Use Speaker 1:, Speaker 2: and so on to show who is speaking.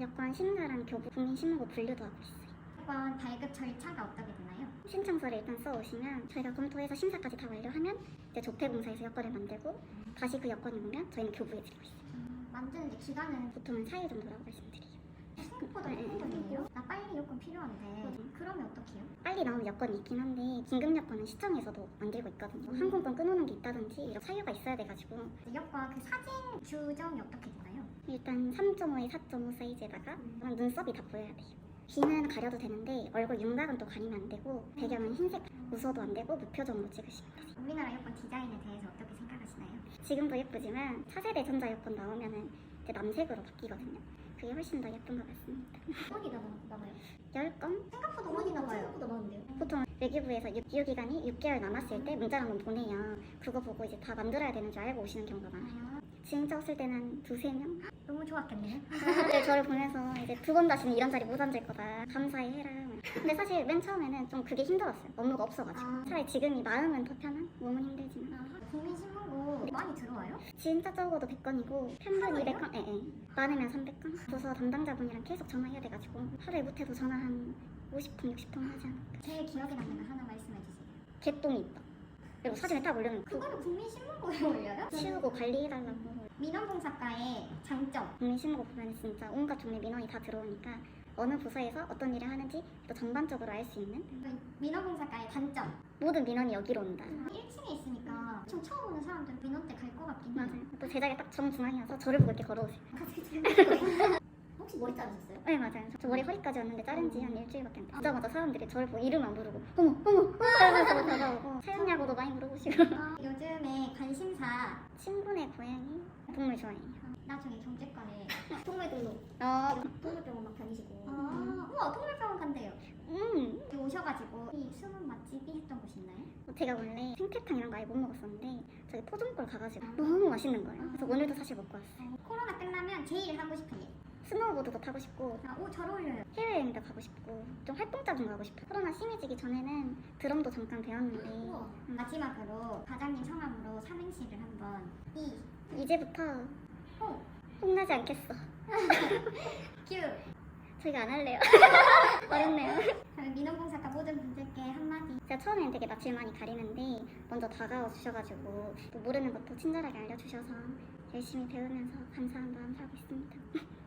Speaker 1: 여권 심사랑 교부 국민 신문고 분류도 하고 있어요.
Speaker 2: 여권 발급 절차가 어떻게 되나요?
Speaker 1: 신청서를 일단 써오시면 저희가 검토해서 심사까지 다 완료하면 이제 조폐공사에서 여권을 만들고 다시 그 여권이 오면 저희는 교부해 드리고 있어요.
Speaker 2: 음, 만드는데 기간은
Speaker 1: 보통은 4일 정도라고 말씀드려요.
Speaker 2: 생각보다
Speaker 1: 네, 네,
Speaker 2: 큰거든요 나 빨리 여권 필요한데
Speaker 1: 맞아요.
Speaker 2: 그러면 어떡해요?
Speaker 1: 빨리 나오는 여건이 있긴 한데 긴급 여건은 시청에서도 만들고 있거든요.
Speaker 2: 음.
Speaker 1: 항공권 끊어놓은 게 있다든지 이런 사유가 있어야 돼가지고
Speaker 2: 여권 그 사진 규정이 어떻게 되나요?
Speaker 1: 일단 3.5에 4.5 사이즈에다가 눈썹이 다 보여야 돼요. 귀는 가려도 되는데 얼굴 윤곽은 또 가리면 안 되고 배경은 흰색 웃어도 안 되고 무표정으로 찍으시면 돼요.
Speaker 2: 우리나라 여권 디자인에 대해서 어떻게 생각하시나요?
Speaker 1: 지금도 예쁘지만 차세대 전자 여권 나오면은 이제 남색으로 바뀌거든요. 그게 훨씬 더 예쁜 것 같습니다.
Speaker 2: 어디다 나와요?
Speaker 1: 10건?
Speaker 2: 생각보다 많이 나와요. 생각보다 많은데요.
Speaker 1: 보통 외교부에서 6개월 기간이 6개월 남았을 때 문자를 한번 보내요. 그거 보고 이제 다 만들어야 되는 줄 알고 오시는 경우가 많아요.
Speaker 2: 아,
Speaker 1: 진짜 없을 때는 한 두세 명?
Speaker 2: 너무 좋았겠네요.
Speaker 1: 사람들 저를 보면서 이제 두 번 다시는 이런 자리 못 앉을 거다. 감사히 해라. 근데 사실 맨 처음에는 좀 그게 힘들었어요. 업무가 없어가지고.
Speaker 2: 아.
Speaker 1: 차라리 지금이 마음은 더 편한? 몸은 힘들지만.
Speaker 2: 아, 국민신문고 많이 들어와요?
Speaker 1: 진짜 적어도 100건이고 평균 200건? 예, 예. 많으면 300건? 부서 담당자분이랑 계속 전화해야 돼가지고 하루에 못해도 전화 한 50통, 60통 하지 않을까.
Speaker 2: 제일 기억에 남는 거 하나 말씀해 주세요.
Speaker 1: 개똥이 있다. 그리고 사진을 딱 올려놓고
Speaker 2: 그거를 국민신문고에 올려요?
Speaker 1: 치우고 관리해달라고.
Speaker 2: 민원봉사과의 장점.
Speaker 1: 국민신문고 보면 진짜 온갖 종류 민원이 다 들어오니까 어느 부서에서 어떤 일을 하는지 또 전반적으로 알 수 있는
Speaker 2: 민원봉사과의 단점.
Speaker 1: 모든 민원이 여기로 온다.
Speaker 2: 1층에 있으니까 좀 처음 오는 사람들은 민원 때 갈 것 같긴 해요.
Speaker 1: 맞아요. 또 제자리 딱 정중앙이어서 저를 보고 이렇게 걸어오세요.
Speaker 2: 혹시 머리 자르셨어요?
Speaker 1: 네 맞아요. 저 머리 허리까지 왔는데 자른 지 한 일주일밖에 안 돼요. 오자마자 사람들이 저를 보고 이름 안 부르고 어머 어머 하면서 다가오고 사 용냐고도 많이 물어보시고.
Speaker 2: 아, 요즘에 관심사
Speaker 1: 친구네 고양이? 동물 좋아해요.
Speaker 2: 나중에 경제과에 동물 등록
Speaker 1: 어,
Speaker 2: 동물병원 막 다니시고. 아 우와 동물병원 간대요.
Speaker 1: 음.
Speaker 2: 여기 오셔가지고 이 숨은 맛집이 했던 곳 있나요?
Speaker 1: 제가 원래 생태탕 이런 거 아예 못 먹었었는데 저기 포종골 가가지고 너무 맛있는 거예요. 그래서 오늘도 사실 먹고 왔어요.
Speaker 2: 코로나 끝나면 제일 하고 싶은 일
Speaker 1: 스노우보드도 타고 싶고
Speaker 2: 아 오 잘 어울려요
Speaker 1: 해외여행도 가고 싶고 좀 활동적인 거 하고 싶어요. 코로나 심해지기 전에는 드럼도 잠깐 배웠는데
Speaker 2: 우와 마지막으로 과장님 성함으로 삼행시를 한번 이
Speaker 1: 이제부터
Speaker 2: 호,
Speaker 1: 혼나지 않겠어.
Speaker 2: 규
Speaker 1: 저희가 안 할래요. 어렵네요.
Speaker 2: 그럼 민원봉사과 모든 분들께 한마디
Speaker 1: 제가 처음에는 되게 낯을 많이 가리는데 먼저 다가와 주셔가지고 또 모르는 것도 친절하게 알려주셔서 열심히 배우면서 감사한 마음 하고 있습니다.